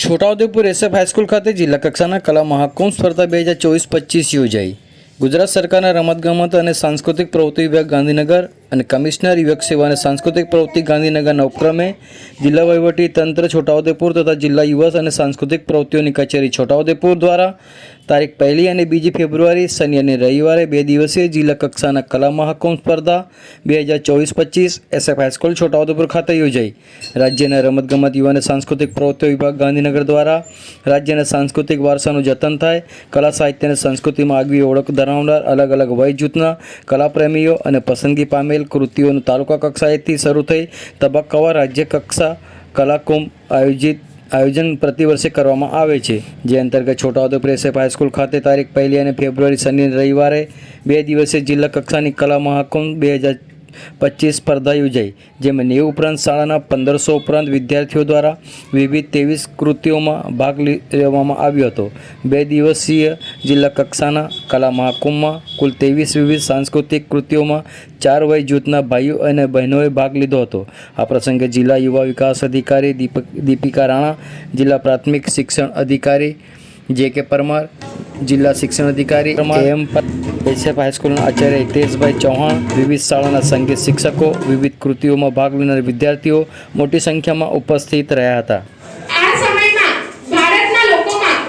Chhota Udepur SF high school ખાતે જિલ્લા કક્ષાના કલા મહાકુંભ સ્પર્ધા બે હજાર ચોવીસ પચીસ યોજાઈ. ગુજરાત સરકારના રમતગમત અને સાંસ્કૃતિક પ્રવૃત્તિ વિભાગ ગાંધીનગર અને કમિશનર યુવક સેવા અને સાંસ્કૃતિક પ્રવૃત્તિ ગાંધીનગરના ઉપક્રમે જિલ્લા વહીવટી તંત્ર છોટાઉદેપુર તથા જિલ્લા યુવક અને સાંસ્કૃતિક પ્રવૃત્તિઓની કચેરી છોટાઉદેપુર દ્વારા તારીખ પહેલી અને બીજી ફેબ્રુઆરી શનિ અને રવિવારે બે દિવસીય જિલ્લા કક્ષાના કલા મહાકુંભ સ્પર્ધા બે હજાર ચોવીસ પચીસ એસએફ હાઈસ્કૂલ છોટાઉદેપુર ખાતે યોજાઈ. રાજ્યના રમતગમત યુવા અને સાંસ્કૃતિક પ્રવૃત્તિઓ વિભાગ ગાંધીનગર દ્વારા રાજ્યના સાંસ્કૃતિક વારસાનું જતન થાય, કલા સાહિત્ય અને સંસ્કૃતિમાં આગવી ઓળખ ધરાવનાર અલગ અલગ વય જૂથના કલાપ્રેમીઓ અને પસંદગી પામેલ કૃતિઓનું તાલુકા કક્ષાએથી શરૂ થઈ તબક્કાવાર રાજ્ય કક્ષા કલાકુંભ આયોજિત આયોજન પ્રતિવર્ષે કરવામાં આવે છે. જે અંતર્ગત છોટાઉદેપુર એસએફ હાઈસ્કૂલ ખાતે તારીખ પહેલી અને ફેબ્રુઆરી શનિ રવિવારે બે દિવસે જિલ્લા કક્ષાની કલા મહાકુંભ બે હજાર પચીસ સ્પર્ધા યોજાઈ, જેમાં નેવું ઉપરાંત શાળાના પંદરસો ઉપરાંત વિદ્યાર્થીઓ દ્વારા વિવિધ ત્રેવીસ કૃતિઓમાં ભાગ લેવામાં આવ્યો હતો. બે દિવસીય જિલ્લા કક્ષાના કલા મહાકુંભમાં કુલ ત્રેવીસ વિવિધ સાંસ્કૃતિક કૃતિઓમાં ચાર વય જૂથના ભાઈઓ અને બહેનોએ ભાગ લીધો હતો. આ પ્રસંગે જિલ્લા યુવા વિકાસ અધિકારી દીપક, દીપિકા રાણા, જિલ્લા પ્રાથમિક શિક્ષણ અધિકારી જે કે પરમાર જિલ્લા શિક્ષણ અધિકારી એમ એસએફ હાઈસ્કૂલના આચાર્ય હિતેશભાઈ ચૌહાણ વિવિધ શાળાના સંગીત શિક્ષકો વિવિધ કૃતિઓમાં ભાગ લેનાર વિદ્યાર્થીઓ મોટી સંખ્યામાં ઉપસ્થિત રહ્યા હતા. આ સમયમાં ભારતના લોકોમાં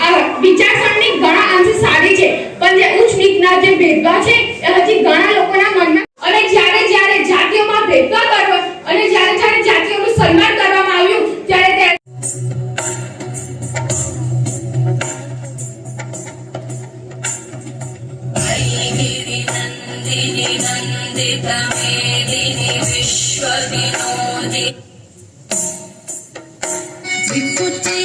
આ વિચારસરણી ઘણા અંશે સારી છે પણ જે ઉચ્ચ નીચના જે ભેદભાવ છે એ હજી ઘણા લોકોના મનમાં અને જ્યારે જ્યારે જાતિઓમાં ભેદભાવ કરવો અને જ્યારે જ્યારે જાતિઓનું સન્માન કરવામાં वन्दितमेदिनि विश्वविनोदि विपुते